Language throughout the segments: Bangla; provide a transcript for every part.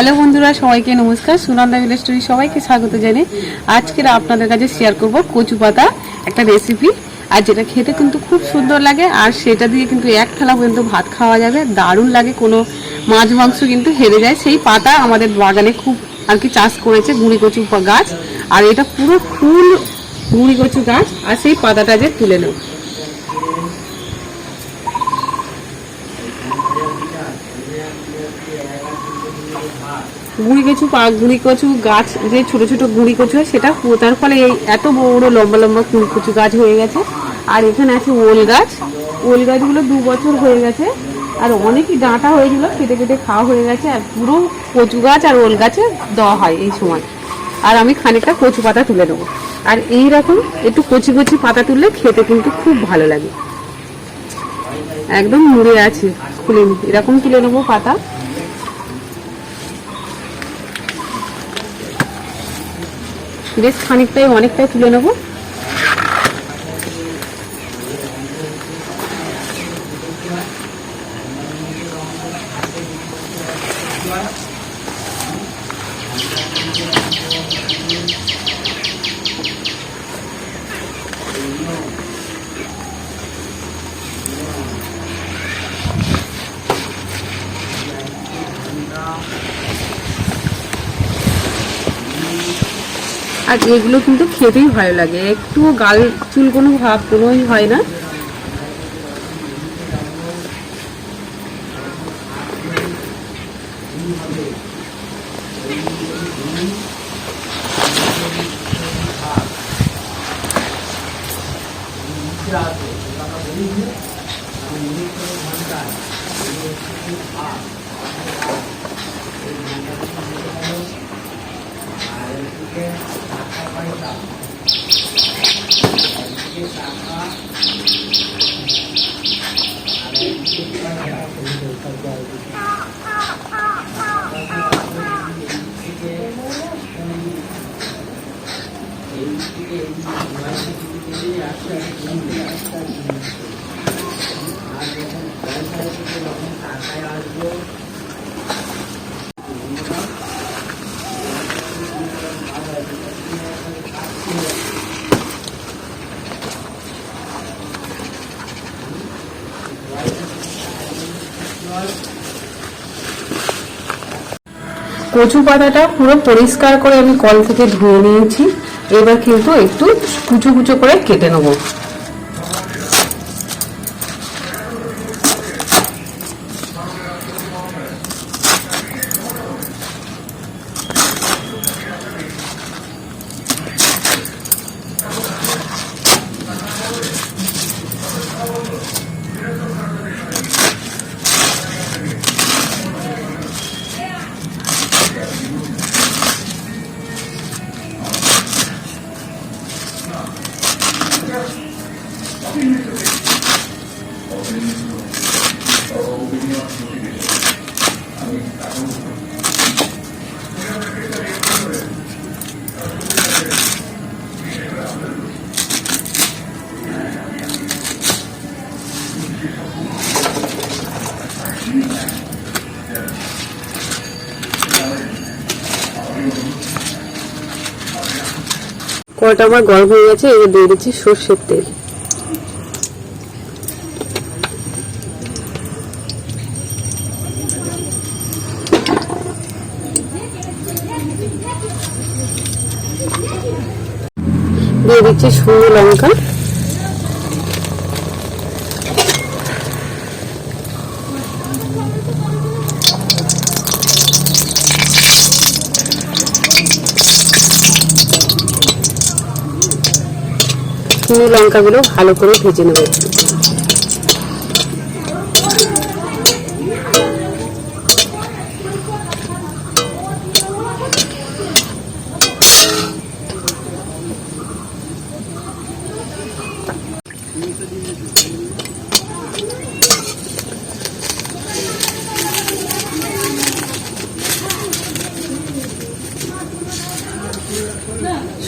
হ্যালো বন্ধুরা, সবাইকে নমস্কার। সুনন্দা ভিলেজ স্টোরি সবাইকে স্বাগত জানিয়ে আজকের আপনাদের কাছে শেয়ার করব কচু পাতা একটা রেসিপি আর যেটা খেতে কিন্তু খুব সুন্দর লাগে, আর সেটা দিয়ে কিন্তু এক থালা পর্যন্ত ভাত খাওয়া যাবে। দারুণ লাগে, কোনো মাছ মাংস কিন্তু হেরে যায়। সেই পাতা আমাদের বাগানে খুব আর কি চাষ করেছে গুঁড়ি কচু গাছ। আর এটা পুরো ফুল গুঁড়ি কচু গাছ। আর সেই পাতাটা যে তুলে নেব। গুঁড়ি কচু পা গুঁড়ি কচু গাছ, যে ছোট ছোট গুঁড়ি কচু হয় সেটা পোতার ফলে এই এত বড় লম্বা লম্বা গুঁড়ি কচু গাছ হয়ে গেছে। আর এখানে আছে ওল গাছ। ওল গাছগুলো দু বছর হয়ে গেছে। আর অনেকই ডাঁটা হয়েছিল, কেটে কেটে খাওয়া হয়ে গেছে। আর পুরো কচু গাছ আর ওল গাছে দেওয়া হয় এই সময়। আর আমি খানিকটা কচু পাতা তুলে নেব। আর এই রকম একটু কচি কচি পাতা তুললে খেতে কিন্তু খুব ভালো লাগে। একদম মুড়ে আছে, খুলে। এরকম তুলে নেব পাতা। বেশ খানিকটাই অনেকটাই তুলে নেব। আর এগুলো কিন্তু খেতেই ভালো লাগে। একটুও গাল চুল কোনো ভাব কোনোই হয় না। สามข้อ কচু পাতাটা পুরো পরিষ্কার করে আমি কল থেকে ধুয়ে নিয়েছি। এবার কিন্তু একটু কুচো কুচো করে কেটে নেব। কলটা আমার গরম হয়ে গেছে এবার দিয়ে দিচ্ছি সর্ষের তেল। দিয়ে দিচ্ছি শুকনো লঙ্কা। শুকনো লঙ্কাগুলো ভালো করে ভেজে নেব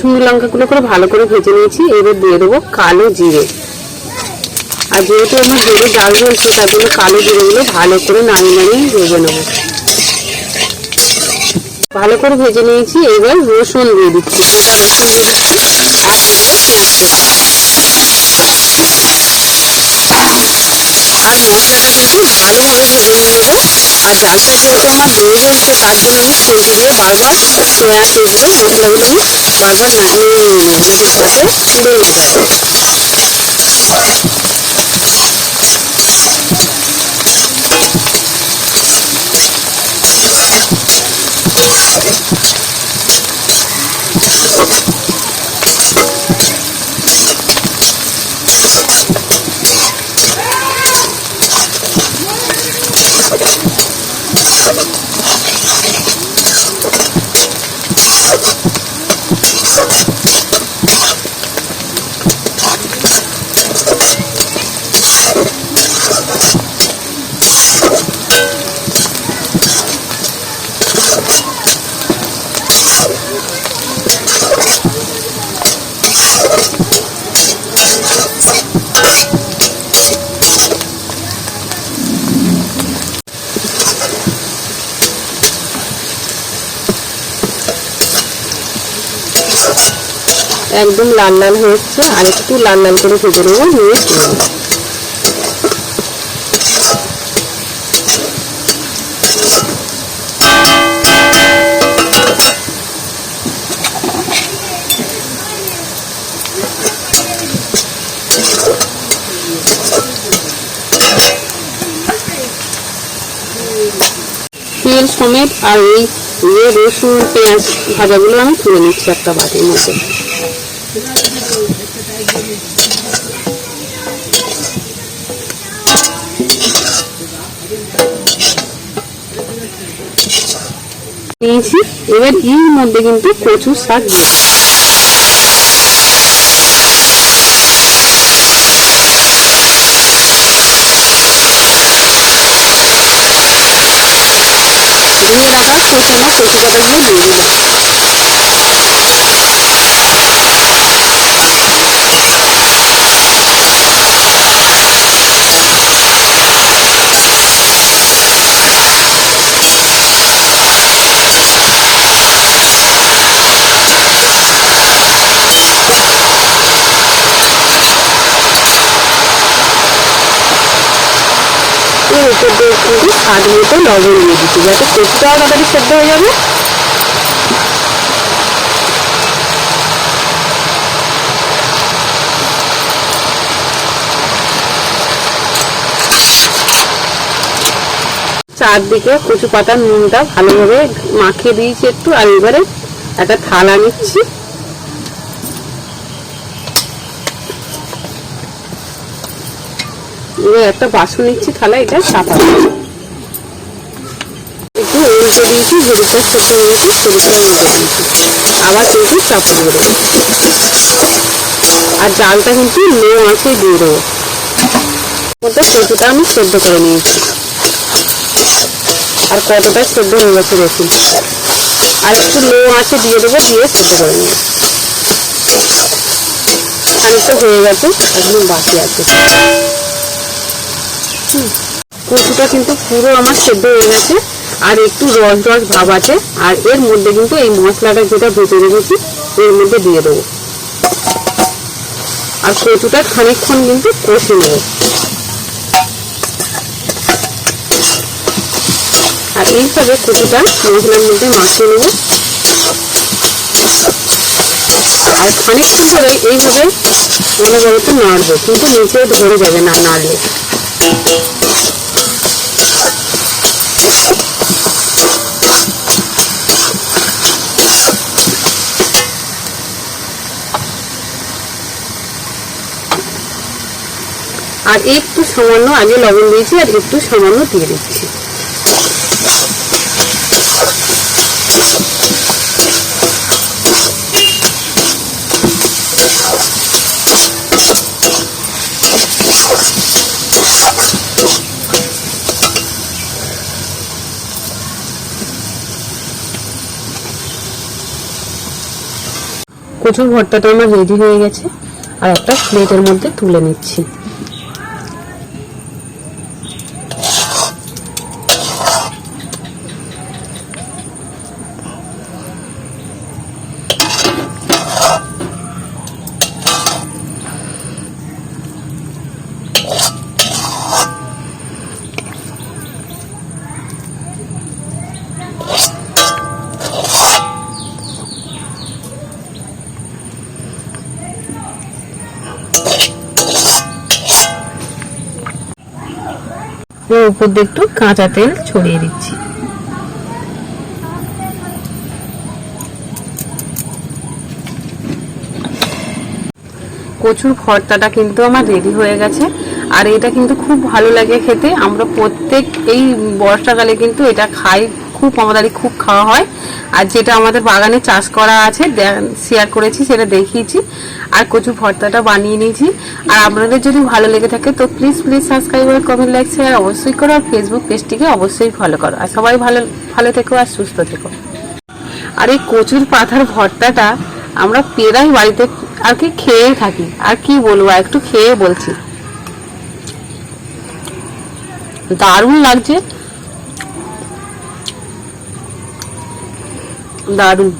শুকনো লঙ্কাগুলো করে ভালো করে ভেজে নিয়েছি। এবার দিয়ে দেবো কালো জিরে। আর যেহেতু আমার জিরে ডাল জ্বলছে তার জন্য কালো জিরেগুলো ভালো করে নাড়িয়ে নাড়িয়ে ভেজে নেব। ভালো করে ভেজে নিয়েছি। এবার রসুন দিয়ে দিচ্ছি রসুন দিয়ে দিচ্ছি। আর মশলাটা কিন্তু ভালোভাবে ভেজে নিয়ে নেব আর জালটা যেহেতু আমার দিয়ে জ্বলছে তার জন্য আমি দিয়ে বারবার পেঁয়াজ এগুলো মশলাগুলো আমি বারবার নাড়িয়ে নিয়ে নেব যাতে যাতে পুড়ে না যায় Thank একদম লাল লাল হয়েছে। আর একটু লাল লাল করে ভেজে নেব, নিয়ে তুলে সমেত আর এই রসুন, পেঁয়াজ ভাজাগুলো আমি তুলে নিচ্ছি একটা বাটির মধ্যে। নিয়েছি এবার এর মধ্যে কিন্তু কচুর শাক দিয়ে দেব। ধুয়ে রাখা কোচানো কচু পাতাগুলো দিয়ে দিলাম এর উপর দিয়ে কিন্তু স্বাদ মতো লবণ দিয়ে দিচ্ছি যাতে কচুটাও তাড়াতাড়ি সেদ্ধ হয়ে যাবে। চারদিকে কচু পাতার নুনটা ভালোভাবে মাখিয়ে দিয়েছি একটু, আর এবারে একটা থালা নিচ্ছি। এবার একটা বাসন নিচ্ছি থালা এটা চাপা দেবো। একটু উল্টে হলুদটা সেদ্ধ হয়ে গেছে দিয়েছি আবার কিন্তু চাপা দিয়ে আর জালটা কিন্তু লো আঁচে দিয়ে দেবো। মধ্যে কচুটা আমি সেদ্ধ করে নিয়েছি। আর কতটা সেদ্ধ হয়ে গেছে দেখুন। আর একটু লো আঁচে দিয়ে দেবো, দিয়ে সেদ্ধ করে নেব খানিকটা হয়ে গেছে একদম বাকি আছে। কচুটা কিন্তু পুরো আমার সেদ্ধ হয়ে গেছে। আর একটু রস রস ভাব আছে। আর এর মধ্যে কিন্তু এই মশলাটা যেটা ভেজে রেখেছি, এর মধ্যে দিয়ে দেবো। আর কচুটা খানিকক্ষণ কিন্তু কষে নেব। আর এইভাবে কচুটা মশলার মধ্যে মাখিয়ে নেব। আর খানিকক্ষণ ধরে এইভাবে অনবরত নাড়বো, কিন্তু নিচে ধরে যাবে না, নাড়লে। আর একটু সামান্য আগে লবণ দিয়েছি, আর একটু সামান্য দিয়ে দিচ্ছি। কচুর ভর্তাটা আমার রেডি হয়ে গেছে, আর একটা প্লেটের মধ্যে তুলে নিচ্ছি। এর উপর দিয়ে একটু কাঁচা তেল ছড়িয়ে দিচ্ছি। কচুর ভর্তাটা কিন্তু আমার রেডি হয়ে গেছে। আর এটা কিন্তু খুব ভালো লাগে খেতে। আমরা প্রত্যেক এই বর্ষাকালে কিন্তু এটা খাই। খুব আমাদের খুব খাওয়া হয়। আর যেটা আমাদের বাগানে চাষ করা আছে শেয়ার করেছি, সেটা দেখিয়েছি। আর কচুর ভর্তাটা বানিয়ে নিয়েছি। আর আপনাদের যদি ভালো লেগে থাকে, তো প্লিজ প্লিজ সাবস্ক্রাইব আর কমেন্ট লাইক শেয়ার অবশ্যই করো। আর ফেসবুক পেজটিকে অবশ্যই ফলো করো। আর সবাই ভালো ভালো থেকো আর সুস্থ থেকো। আর এই কচুর পাতার ভর্তাটা আমরা প্রায় বাড়িতে আর কি খেয়ে থাকি। আর কি বলব একটু খেয়ে বলছি। দারুণ লাগছে। দারুণ।